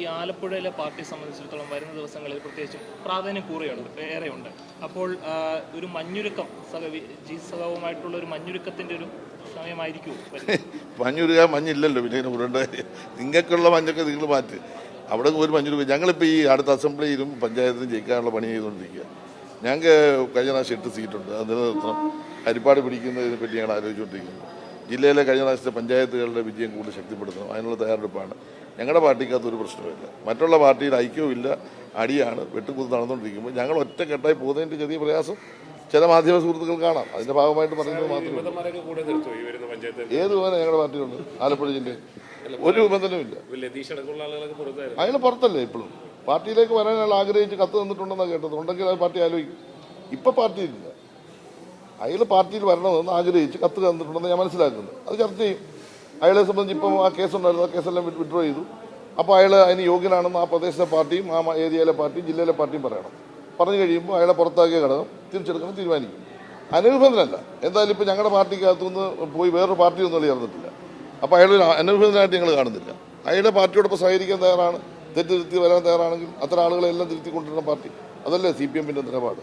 ഈ ആലപ്പുഴയിലെ പാർട്ടിയെ സംബന്ധിച്ചിടത്തോളം വരുന്ന ദിവസങ്ങളിൽ പ്രത്യേകിച്ചും പ്രാധാന്യം കൂറുകയുണ്ട് ഏറെയുണ്ട്. അപ്പോൾ ഒരു മഞ്ഞുരുക്കം സഹ ജി സഹവുമായിട്ടുള്ള ഒരു മഞ്ഞുരുക്കത്തിന്റെ ഒരു സമയമായിരിക്കും? മഞ്ഞുരുക മഞ്ഞില്ലല്ലോ പിന്നെ ഉരുണ്ട. കാര്യം നിങ്ങൾക്കുള്ള മഞ്ഞൊക്കെ നിങ്ങൾ മാറ്റി. അവിടെ ഒരു മഞ്ഞുരുക്ക. ഞങ്ങളിപ്പോൾ ഈ അടുത്ത അസംബ്ലിയിലും പഞ്ചായത്തിലും ജയിക്കാനുള്ള പണി ചെയ്തുകൊണ്ടിരിക്കുക ഞങ്ങൾക്ക് കഴിഞ്ഞ പ്രാവശ്യം എട്ട് സീറ്റുണ്ട്. അത് നിലനിർത്തണം. ഹരിപ്പാട് പിടിക്കുന്നതിനെ പറ്റി ഞങ്ങൾ ആലോചിച്ചുകൊണ്ടിരിക്കുന്നു. ജില്ലയിലെ കഴിഞ്ഞ പ്രാവശ്യത്തെ പഞ്ചായത്തുകളുടെ വിജയം കൂടുതൽ ശക്തിപ്പെടുത്തണം അതിനുള്ള തയ്യാറെടുപ്പാണ്. ഞങ്ങളുടെ പാർട്ടിക്കകത്ത് ഒരു പ്രശ്നമില്ല മറ്റുള്ള പാർട്ടിയിൽ ഐക്യവും ഇല്ല അടിയാണ്. വെട്ടുകുത്ത് നടന്നുകൊണ്ടിരിക്കുമ്പോൾ ഞങ്ങൾ ഒറ്റക്കെട്ടായി പോകുന്നതിന്റെ ചെറിയ പ്രയാസം ചില മാധ്യമ സുഹൃത്തുക്കൾ കാണാം. അതിന്റെ ഭാഗമായിട്ട് പറയുന്നത് മാത്രമേ ഏത് വിമതം ഞങ്ങളുടെ പാർട്ടിയിലുണ്ട്? ആലപ്പുഴ ജില്ലയിൽ ഒരു വിമതനുമില്ല. ഇല്ല അയാൾ പുറത്തല്ലേ ഇപ്പോഴും? പാർട്ടിയിലേക്ക് വരാൻ അയാൾ ആഗ്രഹിച്ച് കത്ത് തന്നിട്ടുണ്ടെന്നാണ് കേട്ടത്. ഉണ്ടെങ്കിൽ അത് പാർട്ടി ആലോചിക്കും. ഇപ്പൊ പാർട്ടിയിലില്ല. അയാൾ പാർട്ടിയിൽ വരണമെന്ന് ആഗ്രഹിച്ച് കത്ത് തന്നിട്ടുണ്ടെന്ന് ഞാൻ മനസ്സിലാക്കുന്നു. അത് ചർച്ച ചെയ്യും. അയാളെ സംബന്ധിച്ച് ഇപ്പം ആ കേസുണ്ടായിരുന്നു. ആ കേസെല്ലാം വിഡ്രോ ചെയ്തു. അപ്പോൾ അയാൾ അതിന് യോഗ്യനാണെന്ന് ആ പ്രദേശത്തെ പാർട്ടിയും ആ ഏരിയയിലെ പാർട്ടിയും ജില്ലയിലെ പാർട്ടിയും പറയണം. പറഞ്ഞു കഴിയുമ്പോൾ അയാളെ പുറത്താക്കിയ ഘടകം തിരിച്ചെടുക്കണം തീരുമാനിക്കും. അനുഭവനല്ല എന്തായാലും ഇപ്പം ഞങ്ങളുടെ പാർട്ടിക്കകത്തുനിന്ന് പോയി വേറൊരു പാർട്ടിയൊന്നും അയാൾ ചേർന്നിട്ടില്ല അപ്പോൾ അയാൾ അനുഭവനായിട്ട് ഞങ്ങൾ കാണുന്നില്ല. അയാളുടെ പാർട്ടിയോടൊപ്പം സഹകരിക്കാൻ തയ്യാറാണ്. തെറ്റ് തിരുത്തി വരാൻ തയ്യാറാണെങ്കിൽ അത്ര ആളുകളെല്ലാം തിരുത്തി കൊണ്ടുവരുന്ന പാർട്ടി. അതല്ലേ സി പി എമ്മിന്റെ നിലപാട്?